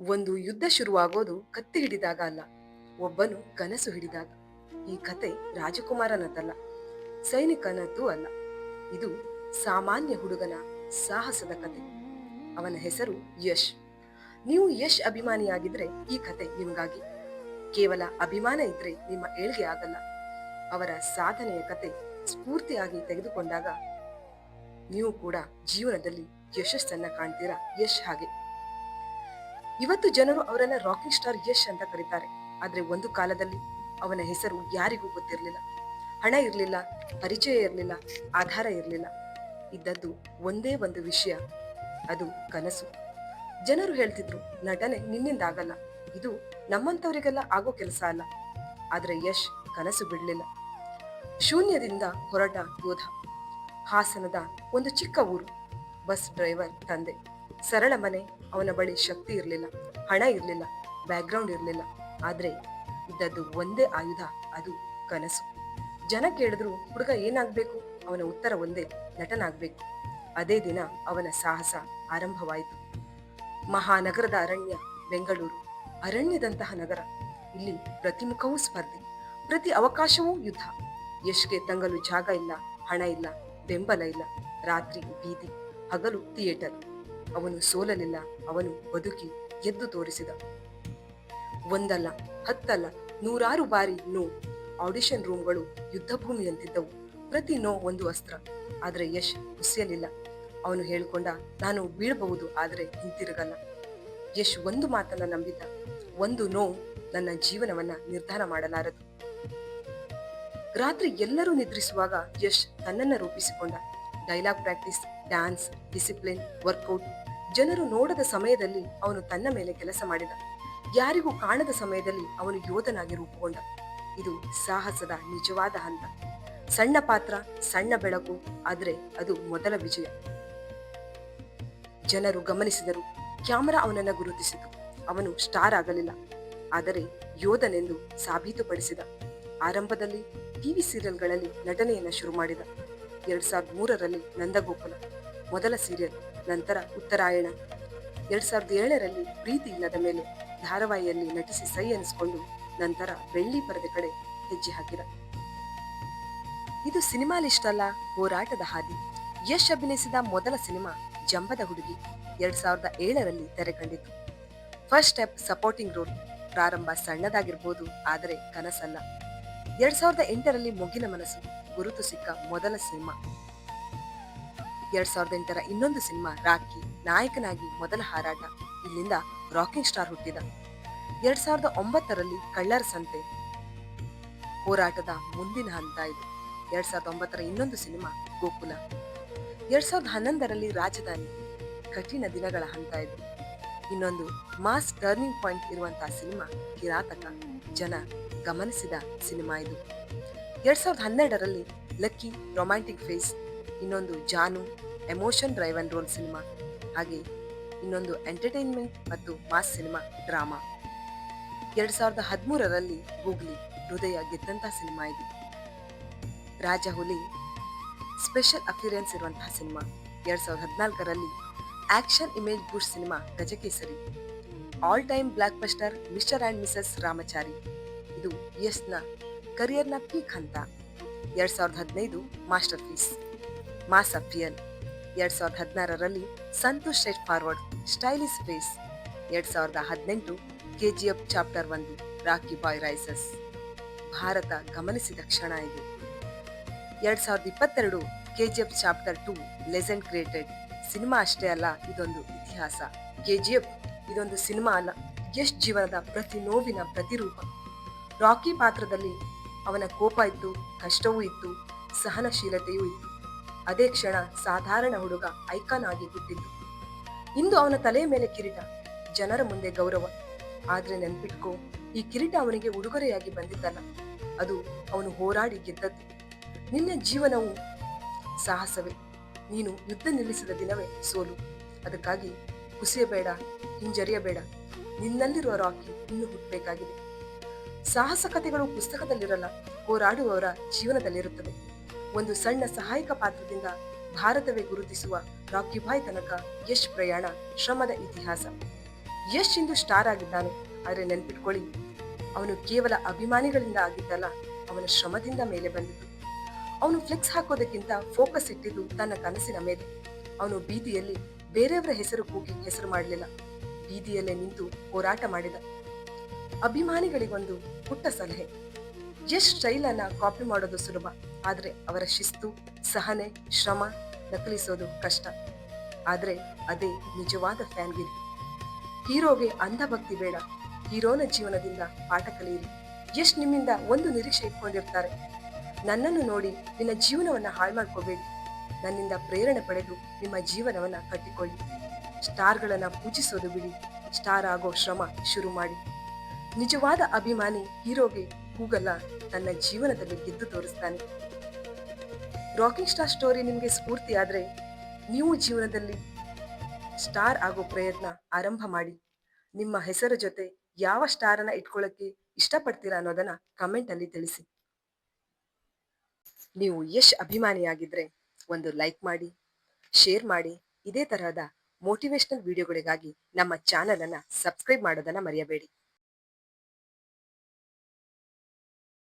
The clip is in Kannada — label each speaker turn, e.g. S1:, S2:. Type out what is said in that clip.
S1: ಒಂದು ಯುದ್ಧ ಶುರುವಾಗೋದು ಕತ್ತಿ ಹಿಡಿದಾಗ ಅಲ್ಲ, ಒಬ್ಬನು ಕನಸು ಹಿಡಿದಾಗ. ಈ ಕತೆ ರಾಜಕುಮಾರನದಲ್ಲ ಸೈನಿಕನದ್ದು ಅಲ್ಲ. ಇದು ಸಾಮಾನ್ಯ ಹುಡುಗನ ಸಾಹಸದ ಕತೆ. ಅವನ ಹೆಸರು ಯಶ್. ನೀವು ಯಶ್ ಅಭಿಮಾನಿಯಾಗಿದ್ರೆ ಈ ಕತೆ ನಿಮಗಾಗಿ. ಕೇವಲ ಅಭಿಮಾನ ಇದ್ರೆ ನಿಮ್ಮ ಏಳ್ಗೆ ಆಗಲ್ಲ. ಅವರ ಸಾಧನೆಯ ಕತೆ ಸ್ಫೂರ್ತಿಯಾಗಿ ತೆಗೆದುಕೊಂಡಾಗ, ನೀವು ಕೂಡ ಜೀವನದಲ್ಲಿ ಯಶಸ್ಸನ್ನ ಕಾಣ್ತೀರಾ? ಯಶ್ ಹಾಗೆ. ಇವತ್ತು ಜನರು ಅವರನ್ನ ರಾಕಿಂಗ್ ಸ್ಟಾರ್ ಯಶ್ ಅಂತ ಕರೀತಾರೆ. ಆದ್ರೆ ಒಂದು ಕಾಲದಲ್ಲಿ ಅವನ ಹೆಸರು ಯಾರಿಗೂ ಗೊತ್ತಿರಲಿಲ್ಲ. ಹಣ ಇರಲಿಲ್ಲ, ಪರಿಚಯ ಇರಲಿಲ್ಲ, ಆಧಾರ ಇರಲಿಲ್ಲ. ಇದ್ದದ್ದು ಒಂದೇ ಒಂದು ವಿಷಯ, ಅದು ಕನಸು. ಜನರು ಹೇಳ್ತಿದ್ರು, ನಟನೆ ನಿನ್ನಿಂದ ಆಗಲ್ಲ. ಇದು ನಮ್ಮಂಥವರಿಗೆಲ್ಲ ಆಗೋ ಕೆಲಸ ಅಲ್ಲ. ಆದ್ರೆ ಯಶ್ ಕನಸು ಬಿಡಲಿಲ್ಲ. ಶೂನ್ಯದಿಂದ ಹೊರಟ ಯೋಧ. ಹಾಸನದ ಒಂದು ಚಿಕ್ಕ ಊರು, ಬಸ್ ಡ್ರೈವರ್ ತಂದೆ. ಸರಳ ಮನೆ, ಅವನ ಬಳಿ ಶಕ್ತಿ ಇರಲಿಲ್ಲ, ಹಣ ಇರಲಿಲ್ಲ ಬ್ಯಾಕ್ಗ್ರೌಂಡ್ ಇರಲಿಲ್ಲ. ಆದ್ರೆ ಇದ್ದದ್ದು ಒಂದೇ ಆಯುಧ, ಅದು ಕನಸು. ಜನ ಕೇಳಿದ್ರು, ಹುಡುಗ ಏನಾಗಬೇಕು? ಅವನ ಉತ್ತರ ಒಂದೇ, ನಟನಾಗಬೇಕು. ಅದೇ ದಿನ ಅವನ ಸಾಹಸ ಆರಂಭವಾಯಿತು. ಮಹಾನಗರದ ಅರಣ್ಯ, ಬೆಂಗಳೂರು. ಅರಣ್ಯದಂತಹ ನಗರ. ಇಲ್ಲಿ ಪ್ರತಿಮುಖವೂ ಸ್ಪರ್ಧೆ, ಪ್ರತಿ ಅವಕಾಶವೂ ಯುದ್ಧ. ಯಶ್ಗೆ ತಂಗಲು ಜಾಗ ಇಲ್ಲ, ಹಣ ಇಲ್ಲ, ಬೆಂಬಲ ಇಲ್ಲ, ರಾತ್ರಿ ಬೀದಿ ಹಗಲು ಥಿಯೇಟರ್ ಅವನು ಸೋಲಲಿಲ್ಲ, ಅವನು ಬದುಕಿ ಎದ್ದು ತೋರಿಸಿದ. ಒಂದಲ್ಲ, ಹತ್ತಲ್ಲ, ನೂರಾರು ಬಾರಿ ನೋ ಆಡಿಷನ್ ರೂಮ್ಗಳು ಯುದ್ಧ ಭೂಮಿಯಂತಿದ್ದವು ಪ್ರತಿ ನೋ ಒಂದು ಅಸ್ತ್ರ, ಆದರೆ ಯಶ್ ಕುಸಿಯಲಿಲ್ಲ ಅವನು ಹೇಳಿಕೊಂಡ, ನಾನು ಬೀಳಬಹುದು, ಆದರೆ ಹಿಂತಿರುಗಲ್ಲ. ಯಶ್ ಒಂದು ಮಾತನ್ನ ನಂಬಿದ್ದ. ಒಂದು ನೋ ನನ್ನ ಜೀವನವನ್ನ ನಿರ್ಧಾರ ಮಾಡಲಾರದು. ರಾತ್ರಿ ಎಲ್ಲರೂ ನಿದ್ರಿಸುವಾಗ ಯಶ್ ತನ್ನನ್ನ ರೂಪಿಸಿಕೊಂಡ. Dialogue practice dance discipline workout ಜನರು ನೋಡದ ಸಮಯದಲ್ಲಿ ಅವನು ತನ್ನ ಮೇಲೆ ಕೆಲಸ ಮಾಡಿದ. ಯಾರಿಗೂ ಕಾಣದ ಸಮಯದಲ್ಲಿ ಅವನು ಯೋಧನಾಗಿ ರೂಪುಗೊಂಡ. ಇದು ಸಾಹಸದ ನಿಜವಾದ ಹಂತ. ಸಣ್ಣ ಪಾತ್ರ, ಸಣ್ಣ ಬೆಳಕು, ಆದರೆ ಅದು ಮೊದಲ ವಿಜಯ. ಜನರು ಗಮನಿಸಿದರು. ಕ್ಯಾಮರಾ ಅವನನ್ನ ಗುರುತಿಸಿತು. ಅವನು ಸ್ಟಾರ್ ಆಗಲಿಲ್ಲ. ಆದರೆ ಯೋಧನೆಂದು ಸಾಬೀತುಪಡಿಸಿದ. ಆರಂಭದಲ್ಲಿ ಟಿವಿ ಸೀರಿಯಲ್ಗಳಲ್ಲಿ ನಟನೆಯನ್ನು ಶುರು ಮಾಡಿದ. ಎರಡ್ ಸಾವಿರದ ಮೂರರಲ್ಲಿ ನಂದಗೋಕುಲ. ಮೊದಲ ಸೀರಿಯಲ್, ನಂತರ ಉತ್ತರಾಯಣ. ಎರಡ್ ಸಾವಿರದ ಏಳರಲ್ಲಿ ಪ್ರೀತಿ ಇಲ್ಲದ ಮೇಲೆ ಧಾರಾವಾಹಿಯಲ್ಲಿ ನಟಿಸಿ ಸೈ ಅನಿಸಿಕೊಂಡು ನಂತರ ಬೆಳ್ಳಿ ಪರದೆ ಕಡೆ ಹೆಜ್ಜೆ ಹಾಕಿದ. ಇದು ಸಿನಿಮಾ ಲಿಸ್ಟ್ ಅಲ್ಲ ಹೋರಾಟದ ಹಾದಿ. ಯಶ್ ಅಭಿನಯಿಸಿದ ಮೊದಲ ಸಿನಿಮಾ ಜಂಬದ ಹುಡುಗಿ ಎರಡ್ ಸಾವಿರದ ಏಳರಲ್ಲಿ ತೆರೆ ಕಂಡಿತು ಫಸ್ಟ್ ಸ್ಟೆಪ್ ಸಪೋರ್ಟಿಂಗ್ ರೋಲ್ ಪ್ರಾರಂಭ ಸಣ್ಣದಾಗಿರ್ಬೋದು, ಆದರೆ ಕನಸಲ್ಲ. ಎರಡ್ ಸಾವಿರದ ಎಂಟರಲ್ಲಿ ಮೊಗ್ಗಿನ ಮನಸ್ಸು ಗುರುತು ಸಿಕ್ಕ ಮೊದಲ ಸಿನಿಮಾ. ಎರಡ್ ಸಾವಿರದ ಎಂಟರ ಇನ್ನೊಂದು ಸಿನಿಮಾ ರಾಕಿ ನಾಯಕನಾಗಿ ಮೊದಲ ಹಾರಾಟ. ಇಲ್ಲಿಂದ ರಾಕಿಂಗ್ ಸ್ಟಾರ್ ಹುಟ್ಟಿದ. ಎರಡ್ ಸಾವಿರದ ಒಂಬತ್ತರಲ್ಲಿ ಕಳ್ಳರ ಸಂತೆ. ಹೋರಾಟದ ಮುಂದಿನ ಹಂತ ಇದು. ಎರಡ್ ಸಾವಿರದ ಒಂಬತ್ತರ ಇನ್ನೊಂದು ಸಿನಿಮಾ ಗೋಕುಲ. ಎರಡ್ ಸಾವಿರದ ಹನ್ನೊಂದರಲ್ಲಿ ರಾಜಧಾನಿ. ಕಠಿಣ ದಿನಗಳ ಹಂತ ಇದು. ಇನ್ನೊಂದು ಮಾಸ್ ಟರ್ನಿಂಗ್ ಪಾಯಿಂಟ್ ಇರುವಂತಹ ಸಿನಿಮಾ ಕಿರಾತಕ. ಜನ ಗಮನಿಸಿದ ಸಿನಿಮಾ ಇದು. ಎರಡ್ ಸಾವಿರದ ಹನ್ನೆರಡರಲ್ಲಿ ಲಕ್ಕಿ ರೊಮ್ಯಾಂಟಿಕ್ ಫೇಸ್ ಇನ್ನೊಂದು Jaanu emotion drive and role cinema ಹಾಗೆ ಇನ್ನೊಂದು ಎಂಟರ್ಟೈನ್ಮೆಂಟ್ ಮತ್ತು ಮಾಸ್ ಸಿನಿಮಾ ಡ್ರಾಮಾ ಎರಡು ಸಾವಿರದ ಹದಿಮೂರರಲ್ಲಿ ಗೂಗ್ಲಿ ಹೃದಯ ಗೆದ್ದಂತಹ ಸಿನಿಮಾ ಇದು. ರಾಜಹುಲಿ ಸ್ಪೆಷಲ್ ಅಪಿಯರೆನ್ಸ್ ಇರುವಂತಹ ಸಿನಿಮಾ ಎರಡ್ ಸಾವಿರದ ಹದಿನಾಲ್ಕರಲ್ಲಿ action image bush cinema Gajakesari. All time blockbuster Mr and Mrs Ramachari ಇದು ಯಶ್ನ ಕರಿಯರ್ನ ಪೀಕ್ ಹಂತ ಎರಡ್ ಸಾವಿರದ ಹದಿನೈದು ಮಾಸ್ಟರ್ ಪೀಸ್ ಮಾಸ್ ಅಫಿಯಲ್ ಎರಡ್ ಸಾವಿರದ ಹದಿನಾರರಲ್ಲಿ Santosh straightforward stylish phase. ಎರಡ್ ಸಾವಿರದ ಹದಿನೆಂಟು ಕೆಜಿಎಫ್ ಚಾಪ್ಟರ್ ಒಂದು ರಾಕಿ ಬಾಯ್ ರೈಸಸ್. ಭಾರತ ಗಮನಿಸಿದ ಕ್ಷಣ ಇದು. ಎರಡ್ ಸಾವಿರದ ಇಪ್ಪತ್ತೆರಡು KGF chapter two legend created. Cinema ಅಷ್ಟೇ ಅಲ್ಲ, ಇದೊಂದು ಇತಿಹಾಸ. ಕೆಜಿಎಫ್ ಇದೊಂದು ಸಿನಿಮಾ ಅಲ್ಲ, ಯಶ್ ಜೀವನದ ಪ್ರತಿ ನೋವಿನ ಪ್ರತಿರೂಪ. ರಾಕಿ ಪಾತ್ರದಲ್ಲಿ ಅವನ ಕೋಪ ಇತ್ತು, ಕಷ್ಟವೂ ಇತ್ತು, ಸಹನಶೀಲತೆಯೂ ಇತ್ತು. ಅದೇ ಕ್ಷಣ ಸಾಧಾರಣ ಹುಡುಗ ಐಕಾನ್ ಆಗಿ ಹುಟ್ಟಿದ್ದು ಇಂದು ಅವನ ತಲೆಯ ಮೇಲೆ ಕಿರೀಟ, ಜನರ ಮುಂದೆ ಗೌರವ. ಆದ್ರೆ ನೆನ್ಪಿಟ್ಕೋ, ಈ ಕಿರೀಟ ಅವನಿಗೆ ಉಡುಗೊರೆಯಾಗಿ ಬಂದಿದ್ದಲ್ಲ. ಅದು ಅವನು ಹೋರಾಡಿ ಗೆದ್ದದ್ದು. ನಿನ್ನ ಜೀವನವು ಸಾಹಸವೇ. ನೀನು ಯುದ್ಧ ನಿಲ್ಲಿಸಿದ ದಿನವೇ ಸೋಲು. ಅದಕ್ಕಾಗಿ ಕುಸಿಯಬೇಡ, ಹಿಂಜರಿಯಬೇಡ. ನಿನ್ನಲ್ಲಿರುವ ರಾಕಿ ಇನ್ನು ಹುಟ್ಟಬೇಕಾಗಿದೆ. ಸಾಹಸ ಕಥೆಗಳು ಪುಸ್ತಕದಲ್ಲಿರಲ್ಲ, ಹೋರಾಡುವವರ ಜೀವನದಲ್ಲಿರುತ್ತದೆ ಒಂದು ಸಣ್ಣ ಸಹಾಯಕ ಪಾತ್ರದಿಂದ ಭಾರತವೇ ಗುರುತಿಸುವ ರಾಕಿ ತನಕ ಯಶ್ ಪ್ರಯಾಣ ಶ್ರಮದ ಇತಿಹಾಸ. ಯಶ್ ಇಂದು ಸ್ಟಾರ್ ಆಗಿದ್ದಾನೆ, ಆದರೆ ನೆನ್ಪಿಟ್ಕೊಳ್ಳಿ, ಅವನು ಕೇವಲ ಅಭಿಮಾನಿಗಳಿಂದ ಆಗಿದ್ದಲ್ಲ, ಅವನ ಶ್ರಮದಿಂದ ಮೇಲೆ ಬಂದಿತ್ತು ಅವನು ಫ್ಲೆಕ್ಸ್ ಹಾಕೋದಕ್ಕಿಂತ ಫೋಕಸ್ ಇಟ್ಟಿದ್ದು ತನ್ನ ಕನಸಿನ ಮೇಲೆ. ಅವನು ಬೀದಿಯಲ್ಲಿ ಬೇರೆಯವರ ಹೆಸರು ಕೂಗಿ ಹೆಸರು ಮಾಡಲಿಲ್ಲ. ಬೀದಿಯಲ್ಲೇ ನಿಂತು ಹೋರಾಟ ಮಾಡಿದ. ಅಭಿಮಾನಿಗಳಿಗೊಂದು ಪುಟ್ಟ ಸಲಹೆ. ಯಶ್ ಸ್ಟೈಲ್ ಅನ್ನ ಕಾಪಿ ಮಾಡೋದು ಸುಲಭ. ಆದ್ರೆ ಅವರ ಶಿಸ್ತು, ಸಹನೆ, ಶ್ರಮ ನಕಲಿಸೋದು ಕಷ್ಟ. ಆದರೆ ಅದೇ ನಿಜವಾದ ಫ್ಯಾನ್ಗಿರಿ ಹೀರೋಗೆ ಅಂಧ ಭಕ್ತಿ ಬೇಡ. ಹೀರೋನ ಜೀವನದಿಂದ ಪಾಠ ಕಲಿಯಿರಿ. ಯಶ್ ನಿಮ್ಮಿಂದ ಒಂದು ನಿರೀಕ್ಷೆ ಇಟ್ಕೊಂಡಿರ್ತಾರೆ. ನನ್ನನ್ನು ನೋಡಿ ನಿನ್ನ ಜೀವನವನ್ನ ಹಾಳು ಮಾಡ್ಕೋಬೇಡಿ ನನ್ನಿಂದ ಪ್ರೇರಣೆ ಪಡೆದು ನಿಮ್ಮ ಜೀವನವನ್ನ ಕಟ್ಟಿಕೊಳ್ಳಿ. ಸ್ಟಾರ್ಗಳನ್ನ ಪೂಜಿಸೋದು ಬಿಡಿ. ಸ್ಟಾರ್ ಆಗೋ ಶ್ರಮ ಶುರು ಮಾಡಿ. ನಿಜವಾದ ಅಭಿಮಾನಿ ಹೀರೋಗೆ ಕೂಗಲ್ಲ, ತನ್ನ ಜೀವನದಲ್ಲಿ ಗೆದ್ದು ತೋರಿಸ್ತಾನೆ. ರಾಕಿಂಗ್ ಸ್ಟಾರ್ ಸ್ಟೋರಿ ನಿಮಗೆ ಸ್ಫೂರ್ತಿ ಆದರೆ ನೀವು ಜೀವನದಲ್ಲಿ ಸ್ಟಾರ್ ಆಗೋ ಪ್ರಯತ್ನ ಆರಂಭ ಮಾಡಿ. ನಿಮ್ಮ ಹೆಸರ ಜೊತೆ ಯಾವ ಸ್ಟಾರನ್ನ ಇಟ್ಕೊಳ್ಳೋಕ್ಕೆ ಇಷ್ಟಪಡ್ತೀರಾ ಅನ್ನೋದನ್ನ ಕಮೆಂಟ್ ಅಲ್ಲಿ ತಿಳಿಸಿ. ನೀವು ಯಶ್ ಅಭಿಮಾನಿಯಾಗಿದ್ರೆ ಒಂದು ಲೈಕ್ ಮಾಡಿ ಶೇರ್ ಮಾಡಿ, ಇದೇ ತರಹದ ಮೋಟಿವೇಶನಲ್ ವಿಡಿಯೋಗಳಿಗಾಗಿ ನಮ್ಮ ಚಾನೆಲ್ ಸಬ್ಸ್ಕ್ರೈಬ್ ಮಾಡೋದನ್ನ ಮರೆಯಬೇಡಿ.